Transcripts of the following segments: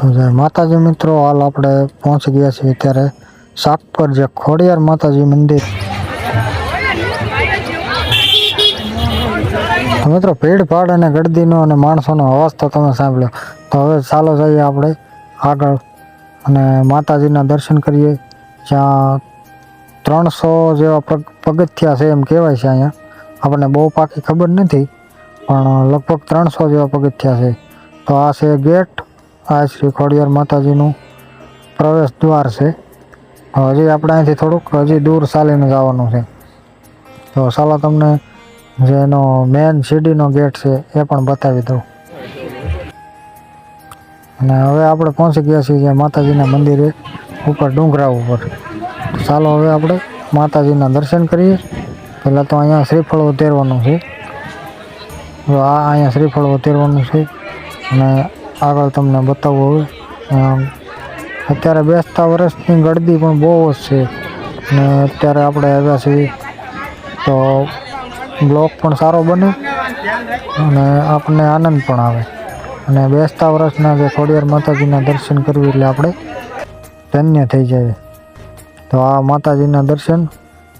તો જય માતાજી મિત્રો, હાલ આપણે પહોંચી ગયા છીએ ત્યારે શાક પર જે ખોડિયાર માતાજી મંદિર. મિત્રો, ભીડભાડ અને ગળદીનો અને માણસોનો અવાજ તો તમે સાંભળ્યો. તો હવે ચાલો જઈએ આપણે આગળ અને માતાજીના દર્શન કરીએ. જ્યાં ત્રણસો જેવા પગ, પગથિયા છે એમ કહેવાય છે અહીંયા. આપણને બહુ પાકી ખબર નથી, પણ લગભગ ત્રણસો જેવા પગથિયા છે. તો આ છે ગેટ આ શ્રી ખોડિયાર માતાજીનું પ્રવેશ દ્વાર છે. હજી આપણે અહીંથી થોડુંક હજી દૂર ચાલીને જવાનું છે. તો ચાલો તમને જેનો મેન સીડીનો ગેટ છે એ પણ બતાવી દઉં. અને હવે આપણે પહોંચી ગયા છીએ જે માતાજીના મંદિરે ઉપર ડુંગરા ઉપર. ચાલો હવે આપણે માતાજીના દર્શન કરીએ. પહેલાં તો અહીંયા શ્રીફળ ઉતેરવાનું છે. જો આ અહીંયા શ્રીફળ ઉતેરવાનું છે અને આગળ તમને બતાવવું હવે. અત્યારે બેસતા વર્ષની ગળદી પણ બહુ જ છે. અને અત્યારે આપણે આવ્યા છીએ તો બ્લોક પણ સારો બને અને આપણને આનંદ પણ આવે. અને બેસતા વર્ષના જે ખોડિયાર માતાજીના દર્શન કરવું એટલે આપણે ધન્ય થઈ જાય તો આ માતાજીના દર્શન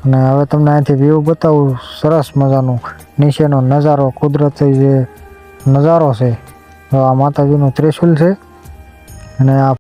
અને હવે તમને અહીંથી વ્યૂ બતાવું સરસ મજાનું. નીચેનો નજારો, કુદરતી જે નજારો છે આ માતાજીનું ત્રિશુલ છે. અને આ